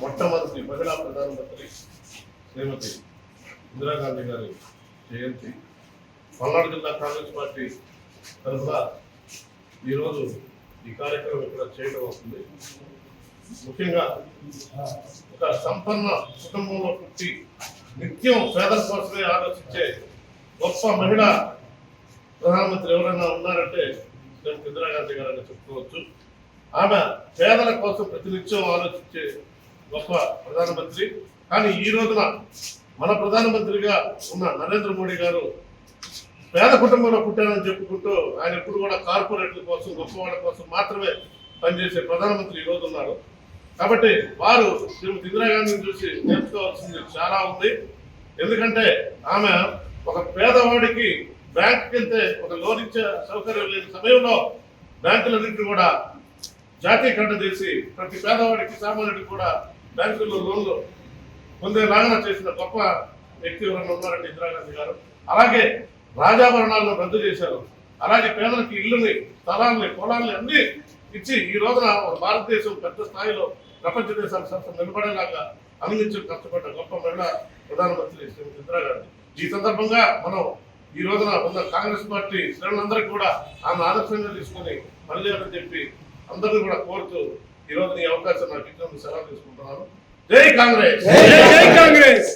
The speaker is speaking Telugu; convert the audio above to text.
మొట్టమొదటి మహిళా ప్రధానమంత్రి శ్రీమతి ఇందిరాగాంధీ గారి జయంతి. పల్నాడు జిల్లా కాంగ్రెస్ పార్టీ తరఫున ఈరోజు ఈ కార్యక్రమం ఇక్కడ చేయడం అవుతుంది. ముఖ్యంగా ఒక సంపన్న కుటుంబంలో పుట్టి నిత్యం పేదల కోసమే ఆలోచించే గొప్ప మహిళ ప్రధానమంత్రి ఎవరైనా ఉన్నారంటే ఇందిరాగాంధీ గారు అని చెప్పుకోవచ్చు. ఆమె పేదల కోసం ప్రతినిత్యం ఆలోచించే గొప్ప ప్రధానమంత్రి. కానీ ఈ రోజున మన ప్రధానమంత్రిగా ఉన్న నరేంద్ర మోడీ గారు పేద కుటుంబంలో పుట్టానని చెప్పుకుంటూ ఆయన ఎప్పుడు కూడా కార్పొరేట్ల కోసం గొప్ప వాళ్ళ కోసం మాత్రమే పనిచేసే ప్రధానమంత్రి ఈరోజు ఉన్నారు. కాబట్టి వారు శ్రీమతి ఇందిరాగాంధీని చూసి నేర్చుకోవాల్సింది చాలా ఉంది. ఎందుకంటే ఆమె ఒక పేదవాడికి బ్యాంకుకి వెళ్తే ఒక లోన్ ఇచ్చే సౌకర్యం లేని సమయంలో బ్యాంకులన్నింటినీ కూడా జాతీయకరణ చేసి ప్రతి పేదవాడికి సామాన్యుడికి కూడా బ్యాంకుల్లో లోన్లు పొందేలాగా చేసిన గొప్ప వ్యక్తి ఎవరైనా ఉన్నారంటే ఇందిరాగాంధీ గారు. అలాగే రాజాభరణాలను రద్దు చేశారు. అలాగే పేదలకు ఇల్లుని స్థలాల్ని పొలాల్ని అన్ని ఇచ్చి ఈ రోజున భారతదేశం పెద్ద స్థాయిలో ప్రపంచ దేశాల సంస్థ నిలబడేలాగా అందించి కష్టపడ్డ గొప్ప మహిళ ప్రధానమంత్రి శ్రీమతి ఇందిరాగాంధీ. ఈ సందర్భంగా మనం ఈ రోజున ఉన్న కాంగ్రెస్ పార్టీ శ్రేణులందరికీ కూడా ఆమె ఆదర్శంగా తీసుకొని పనిచేయాలని చెప్పి అందరినీ కూడా కోరుతూ ఈ రోజు ఈ అవకాశం నాకు ఇచ్చినందుకు సెలవు తీసుకుంటున్నాను. జై కాంగ్రెస్! జై కాంగ్రెస్!